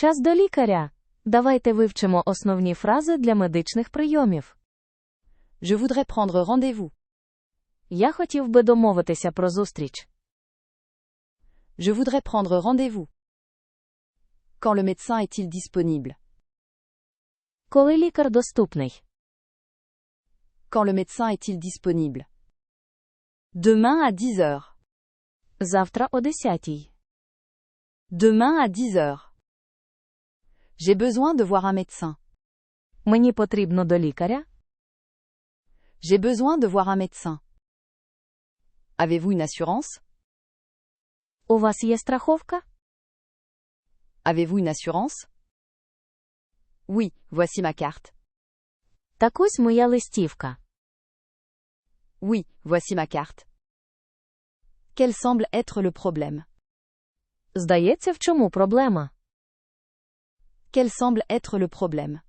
Час до лікаря. Давайте вивчимо основні фрази для медичних прийомів. Je voudrais prendre rendez-vous. Я хотів би домовитися про зустріч. Je voudrais prendre rendez-vous. Quand le médecin est-il disponible Коли лікар доступний? Quand le médecin est-il disponible Demain à 10 heures. Завтра о 10 Demain à 10 heures. J'ai besoin de voir un médecin. Мені потрібно до лікаря. J'ai besoin de voir un médecin. Avez-vous une assurance У вас є страховка? Avez-vous une assurance Oui, voici ma carte. Так ось моя листівка. Oui, voici ma carte. Quel semble être le problème Здається, в чому проблема? Quel semble être le problème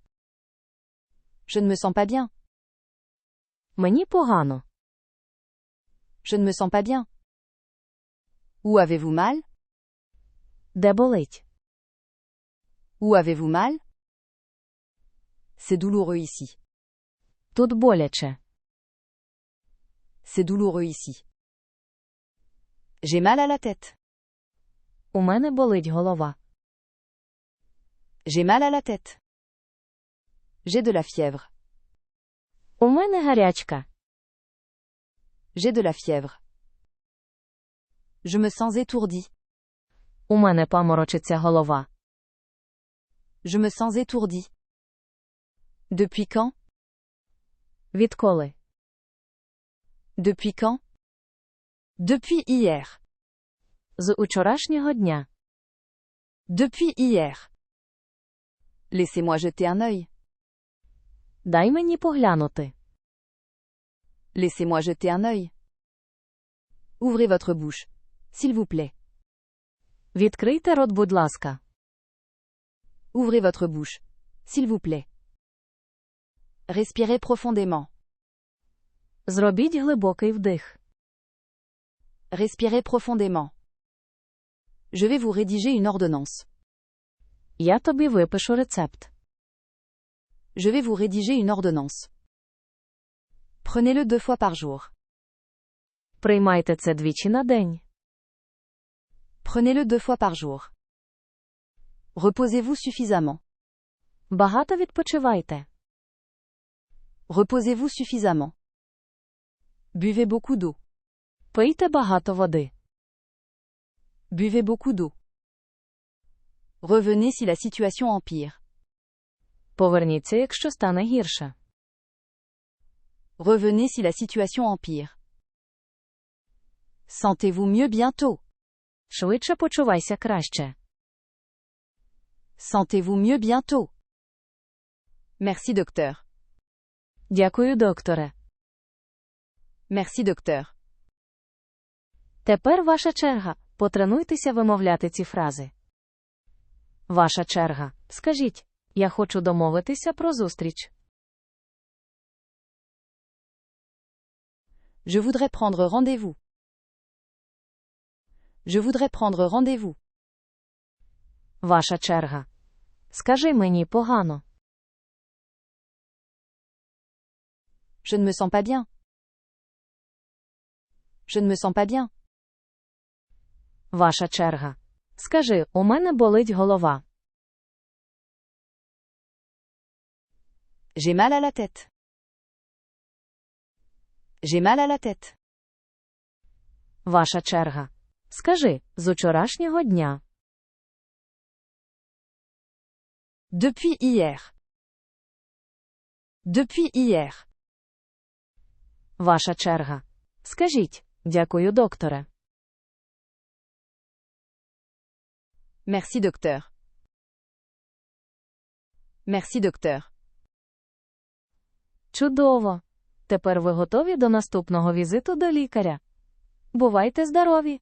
Je ne me sens pas bien. Мені погано. Je ne me sens pas bien. Où avez-vous mal Де болить? Où avez-vous mal C'est douloureux ici. Тут боляче. C'est douloureux ici. J'ai mal à la tête. У мене болить голова. J'ai mal à la tête. J'ai de la fièvre. У мене гарячка. J'ai de la fièvre. Je me sens étourdi. У мене паморочиться голова. Je me sens étourdi. Depuis quand Відколи? Depuis quand Depuis hier. З учорашнього дня. Depuis hier. Laissez-moi jeter un œil. Дай мені поглянути. Laissez-moi jeter un œil. Ouvrez votre bouche. S'il vous plaît. Відкрийте рот, будь ласка. Ouvrez votre bouche. S'il vous plaît. Respirez profondément. Зробіть глибокий вдих. Respirez profondément. Je vais vous rédiger une ordonnance. Я тобі випишу рецепт. Je vais vous rédiger une ordonnance. Prenez-le deux fois par jour. Приймайте це двічі на день. Prenez-le deux fois par jour. Reposez-vous suffisamment. Багато відпочивайте. Reposez-vous suffisamment. Buvez beaucoup d'eau. Пийте багато води. Buvez beaucoup d'eau. Revenez si la situation empire. Поверніться, якщо стане гірше. Revenez si la situation empire. Sentez-vous mieux bientôt. Швидше почувайся краще. Sentez-vous mieux bientôt. Merci docteur. Дякую, докторе. Merci docteur. Тепер ваша черга. Потренуйтеся вимовляти ці фрази. Ваша черга. Скажіть. Я хочу домовитися про зустріч. Je voudrais prendre rendez-vous. Je voudrais prendre rendez-vous. Ваша черга. Скажи мені погано. Je ne me sens pas bien. Je ne me sens pas bien. Ваша черга. Скажи, у мене болить голова. J'ai mal à la tête. J'ai mal à la tête. Ваша черга. Скажи, з учорашнього дня. Depuis hier. Depuis hier. Ваша черга. Скажіть, дякую, докторе. Merci docteur. Merci docteur. Чудово. Тепер ви готові до наступного візиту до лікаря. Бувайте здорові!